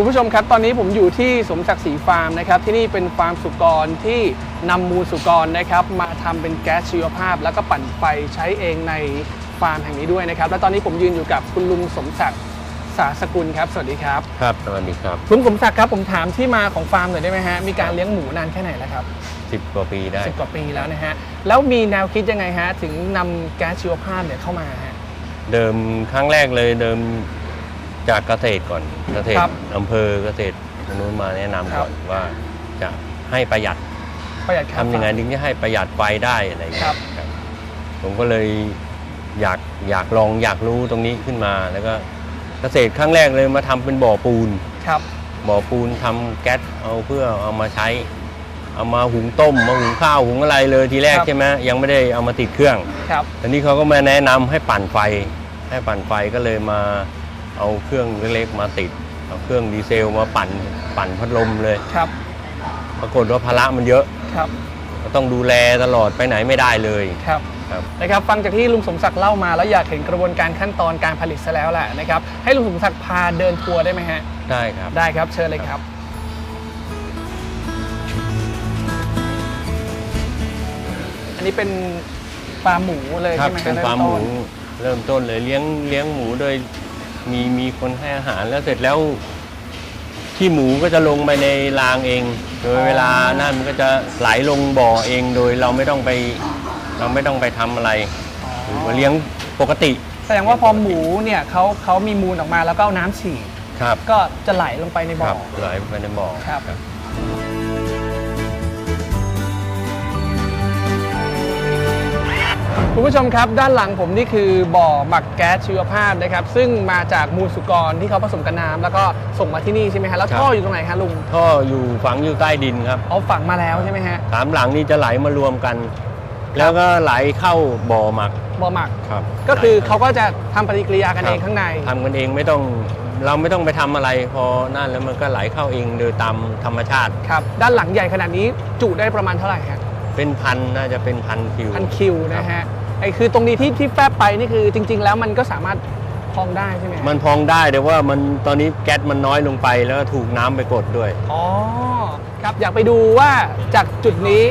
คุณผู้ชมครับ ตอนนี้ผมอยู่ที่สมศักดิ์ศรีฟาร์มนะครับ ที่นี่เป็นฟาร์มสุกรที่นำมูลสุกรนะครับ มาทำเป็นแก๊สชีวภาพ แล้วก็ปั่นไฟใช้เองในฟาร์มแห่งนี้ด้วยนะครับ และตอนนี้ผมยืนอยู่กับคุณลุงสมศักดิ์สาสกุลครับ สวัสดีครับ ครับสวัสดีครับลุงสมศักดิ์ครับผมถามที่มาของฟาร์มหน่อยได้ไหมฮะ มีการเลี้ยงหมูนานแค่ไหนแล้วครับสิบกว่าปีได้สิบกว่าปีแล้วนะฮะ แล้วมีแนวคิดยังไงฮะถึงนำแก๊สชีวภาพเนี่ยเข้ามาฮะ เดิมครั้งแรกเลยเดิม จากเกษตรก่อนเกษตครรับอำเภอเกษตรทางนู้นมาแนะนำก่อนว่าจะให้ประหยัดประหยัดค่าทำยังไงฟถึงจะให้ประหยัดไฟได้อะไรอย่างเงี้ครัยบครับผมก็เลยอยากอยากลองอยากรู้ตรงนี้ขึ้นมาแล้วก็เกษตรครั้งแรกเลยมาทำเป็นบ่อปูน ครับบ่อปูนทำแก๊สเอาเพื่อเอามาใช้ เอามาหุงต้มมาหุงข้าวหุงอะไรเลยทีแรกครับใช่ไหมยังไม่ได้เอามาติดเครื่อง ครับ ตอนนี้เขาก็มาแนะนำให้ปั่นไฟ ให้ปั่นไฟก็เลยมา เอาเครื่องเล็กๆมาติด เอาเครื่องดีเซลมาปั่นปั่นพัดลมเลย ครับ ปรากฏว่าภาระมันเยอะ ครับ ก็ต้องดูแลตลอดไปไหนไม่ได้เลย ครับครับ นะครับฟังจากที่ลุงสมศักดิ์เล่ามาแล้วอยากเห็นกระบวนการขั้นตอนการผลิตซะแล้วแหละนะครับ ให้ลุงสมศักดิ์พาเดินทัวร์ได้ไหมฮะ ได้ครับ ได้ครับ เชิญเลยครับ อันนี้เป็นฟาร์มหมูเลยครัใช่ไหมฮะเป็นฟาร์มหมูเต้นเริ่มต้นเลยเลี้ยงเลี้ยงหมูโดย มีมีคนให้อาหารแล้วเสร็จแล้วขี้หมูก็จะลงไปในรางเอง โดยเวลานั่นมันก็จะไหลลงบ่อเองโดยเราไม่ต้องไป เราไม่ต้องไปทำอะไรอ๋อมาเลี้ยงปกติแสดงว่าพอหมูเนี่ยเขาเขามีมูลออกมาแล้วก็เอาน้ำฉีดครับก็จะไหลลงไปในคบ่อรับไหลไปในบ่อ ครับ คุณผู้ชมครับ ด้านหลังผมนี่คือบ่อหมักแก๊สชีวภาพนะครับ ซึ่งมาจากมูลสุกรที่เขาผสมกับน้ำแล้วก็ส่งมาที่นี่ใช่ไหมฮะแล้วท่ออยู่ตรงไหนฮะลุงท่ออยู่ฝังอยู่ใต้ดินครับเอาฝังมาแล้วใช่ไหมฮะสามหลังนี้จะไหลมารวมกัน แล้วก็ไหลเข้าบ่อหมักบ่อหมักครับ ก็คือเขาก็จะทำปฏิกิริยากันเองข้างในทำกันเองไม่ต้องเราไม่ต้องไปทำอะไรพอนั่นแล้วมันก็ไหลเข้าเองโดยตามธรรมชาติ ครับ ด้านหลังใหญ่ขนาดนี้จุได้ประมาณเท่าไหร่ฮะเป็นพันน่าจะเป็นพันคิว พันคิวนะฮะ ไอ้คือตรงนี้ที่ที่แฟบไปนี่คือจริง ๆ แล้วมันก็สามารถพองได้ใช่ไหมฮะมันพองได้แต่ว่ามันตอนนี้แก๊สมันน้อยลงไปแล้วก็ถูกน้ำไปกดด้วย อ๋อครับอยากไปดูว่าจากจุดนี้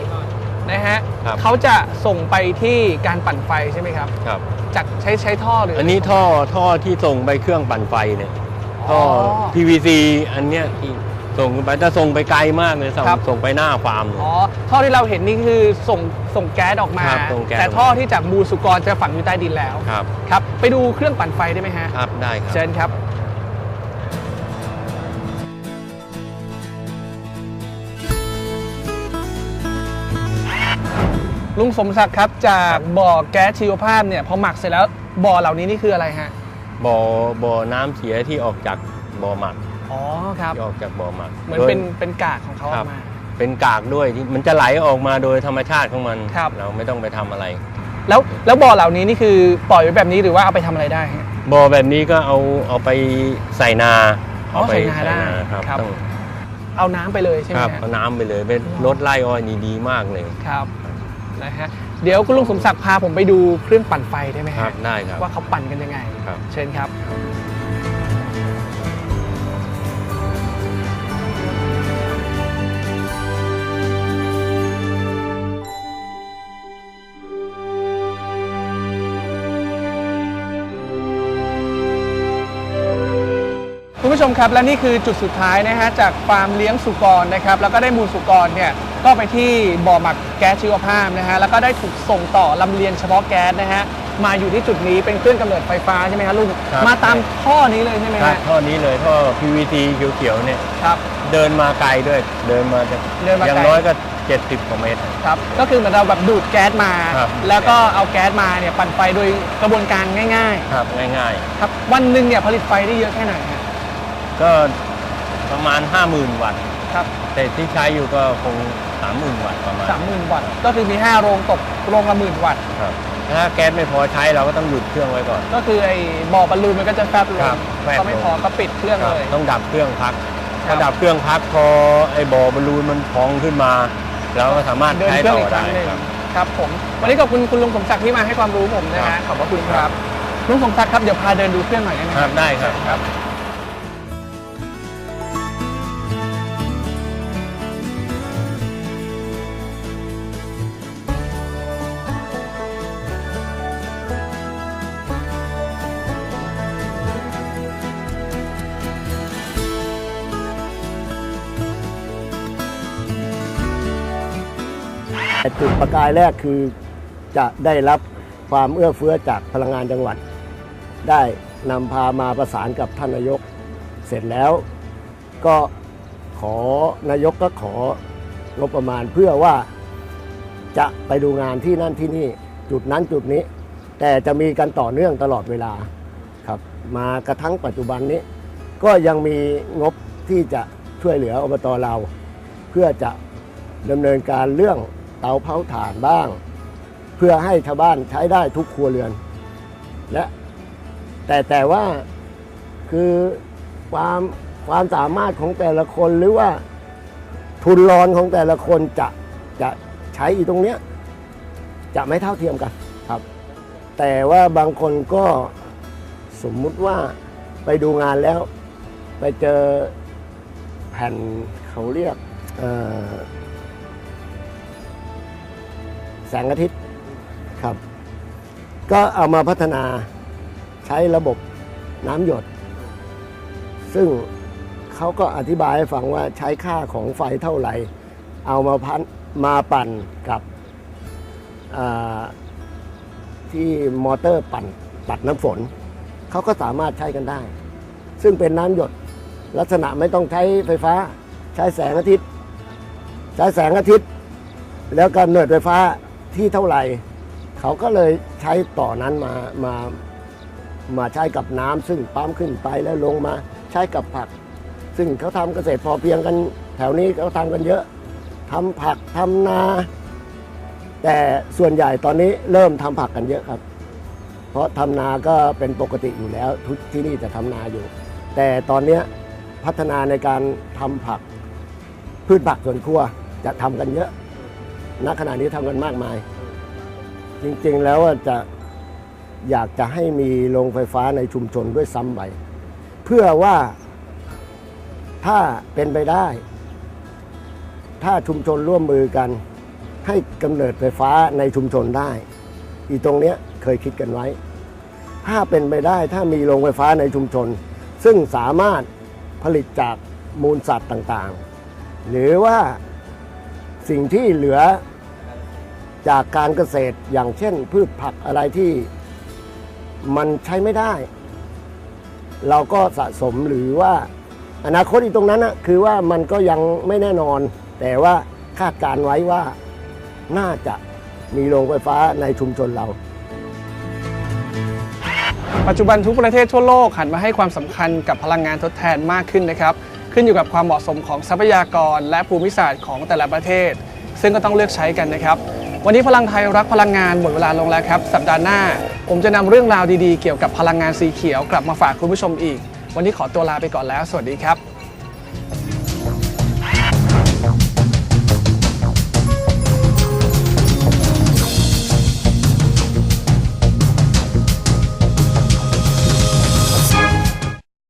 นะฮะครับ เขาจะส่งไปที่การปั่นไฟใช่ไหมครับครับ จากใช้ใช้ท่อหรืออั อันนี้ท่อท่อที่ส่งไปเครื่องปั่นไฟเนี่ยท่ออ PVC อันเนี้ยที่ ส่งไปจะส่งไปไกลมากเลยส่งครับ ส่งไปหน้าฟาร์มเลย อ๋อท่อที่เราเห็นนี่คือส่งส่งแก๊สออกมา ครับส่งแก๊ส แต่ท่อที่จากมูลสุกรจะฝังอยู่ใต้ดินแล้วครับครับ ไปดูเครื่องปั่นไฟได้ไหมฮะ ครับได้ครับ เชิญครับ ลุงสมศักดิ์ครับจากบ่อแก๊สชีวภาพเนี่ยพอหมักเสร็จแล้วบ่อเหล่านี้นี่คืออะไรฮะ บ่อบ่อน้ำเสียที่ออกจากบ่อหมัก อ๋อครับ ที่ออกจากบ่อหมักเหมือนโดยเป็นเป็นกากของเขาอครัอบกมา เป็นกากด้วยที่มันจะไหลออกมาโดยธรรมชาติของมัน ครับ เราไม่ต้องไปทำอะไร แล้วแล้วบ่อเหล่านี้นี่คือปล่อยไว้แบบนี้หรือว่าเอาไปทำอะไรได้ฮะ บ่อแบบนี้ก็เอาเอาไปใส่นาอ๋อไปใส่นาได้ครับครับ ต้องเอาน้ำไปเลยใช่ไหมครับฮะ เอาน้ำไปเลยเป็นรถไล่อ้อยนี่ดีมากเลยครับนะฮะเดี๋ยวคุณลุงสมศักดิ์พาผมไปดูเครื่องปั่นไฟได้ไหมครัฮะบได้ครับว่าเขาปั่นกันยังไง ครับ เชิญครับ ผู้ชมครับและนี่คือจุดสุดท้ายนะฮะจากฟาร์มเลี้ยงสุกรนะครับแล้วก็ได้มูลสุกรเนี่ยก็ไปที่บ่อหมักแก๊สชีวภาพนะฮะแล้วก็ได้ถูกส่งต่อลำเลียงเฉพาะแก๊สนะฮะมาอยู่ที่จุดนี้เป็นเครื่องกำเนิดไฟฟ้าใช่ไหมครับลุงครับ มาตามท่อนี้เลยใช่ไหมครับฮะท่อนี้เลยท่อ PVC เขียวๆเนี่ยครับ เดินมาไกลด้วย เดินมาจะเดินมาไกล อย่างน้อยก็ 70กว่าเมตร ครับก็คือเหมือนเราแบบดูดแก๊สมา ครับ แล้วก็เอาแก๊สมาเนี่ยปั่นไฟโดยกระบวนการง่าย ครับง่ายๆครับวันหนึ่งเนี่ยผลิตไฟได้เยอะแค่ไหนฮะๆ ก็ประมาณ 50,000 วัตต์ครับแต่ที่ใช้อยู่ก็คง 30,000 วัตต์ประมาณสามหมื่นวัตต์ก็คือมี 5 โรงตกโรงละหมื่นวัตต์ ครับถ้าแก๊สไม่พอใช้เราก็ต้องหยุดเครื่องไว้ก่อน ก็คือไอ้บ่อบรรลูนมันก็จะแฟบลครังบแฟบก็ไม่ลงพอก็ปิดเครื่องครับเลย ต้องดับเครื่องพักครัพอบดับเครื่องพักพอไอ้บ่อบอลลูนมันพองขึ้นมาเราก็สามารถเดินใช้เครื่อต่งอีอกคได้รั้งหนึ่งครับ ครับผม วันนี้ขอบคุณคุณลุงสมศักดิ์ที่มาให้ความรู้ผมนะครัฮะบ ขอบพระคุณครับลุงสมศักดิ์ครับเดี๋ยวพาเดินดูเครื่องหน่อยได้ไหมครับได้ครับ ครับ จุดประกายแรกคือจะได้รับความเอื้อเฟื้อจากพลังงานจังหวัด ได้นำพามาประสานกับท่านนายก เสร็จแล้วก็ขอนายกก็ของบประมาณเพื่อว่าจะไปดูงานที่นั่นที่นี่จุดนั้นจุดนี้ แต่จะมีกันต่อเนื่องตลอดเวลาครับมากระทั่งปัจจุบันนี้ ก็ยังมีงบที่จะช่วยเหลืออบตเรา เพื่อจะดำเนินการเรื่อง เตาเผาถ่านบ้าง เพื่อให้ชาวบ้านใช้ได้ทุกครัวเรือน และแต่แต่ว่าคือความความสามารถของแต่ละคนหรือว่าทุนรอนของแต่ละคนจะจะใช้อีตรงเนี้ยจะไม่เท่าเทียมกันครับ แต่ว่าบางคนก็สมมุติว่าไปดูงานแล้ว ไปเจอแผ่นเขาเรียกเอ่อ แสงอาทิตย์ครับ ก็เอามาพัฒนาใช้ระบบน้ำหยด ซึ่งเขาก็อธิบายให้ฟังว่าใช้ค่าของไฟเท่าไหร่ เอามาพันมาปั่นกับที่มอเตอร์ปั่นปัดน้ำฝน เขาก็สามารถใช้กันได้ ซึ่งเป็นน้ำหยดลักษณะไม่ต้องใช้ไฟฟ้า ใช้แสงอาทิตย์ ใช้แสงอาทิตย์ แล้วกำเนิดไฟฟ้า ที่เท่าไหร่ เขาก็เลยใช้ต่อนั้นมามามาใช้กับน้ำซึ่งปั๊มขึ้นไปแล้วลงมาใช้กับผัก ซึ่งเขาทำเกษตรพอเพียงกัน แถวนี้เขาทำกันเยอะทำผักทำนา แต่ส่วนใหญ่ตอนนี้เริ่มทำผักกันเยอะครับ เพราะทำนาก็เป็นปกติอยู่แล้วทุกที่นี่จะทำนาอยู่ แต่ตอนเนี้ยพัฒนาในการทำผัก พืชผักสวนครัวจะทำกันเยอะ ณขณะนี้ทำกันมากมาย จริงๆแล้วจะอยากจะให้มีโรงไฟฟ้าในชุมชนด้วยซ้ำไปเพื่อว่าถ้าเป็นไปได้ ถ้าชุมชนร่วมมือกัน ให้กำเนิดไฟฟ้าในชุมชนได้ อีตรงเนี้ยเคยคิดกันไว้ ถ้าเป็นไปได้ถ้ามีโรงไฟฟ้าในชุมชน ซึ่งสามารถผลิตจากมูลสัตว์ต่างๆ หรือว่า สิ่งที่เหลือจากการเกษตรอย่างเช่น พืชผักอะไรที่มันใช้ไม่ได้ เราก็สะสมหรือว่าอนาคตอีกตรงนั้นนะคือว่ามันก็ยังไม่แน่นอน แต่ว่าคาดการไว้ว่าน่าจะมีโรงไฟฟ้าในชุมชนเรา ปัจจุบันทุกประเทศทั่วโลกหันมาให้ความสำคัญกับพลังงานทดแทนมากขึ้นนะครับ ขึ้นอยู่กับความเหมาะสมของทรัพยากร และภูมิศาสตร์ของแต่ละประเทศ ซึ่งก็ต้องเลือกใช้กันนะครับ วันนี้พลังไทยรักพลังงานหมดเวลาลงแล้วครับ สัปดาห์หน้า ผมจะนำเรื่องราวดีๆ เกี่ยวกับพลังงานสีเขียวกลับมาฝากคุณผู้ชมอีก วันนี้ขอตัวลาไปก่อนแล้ว สวัสดีครับ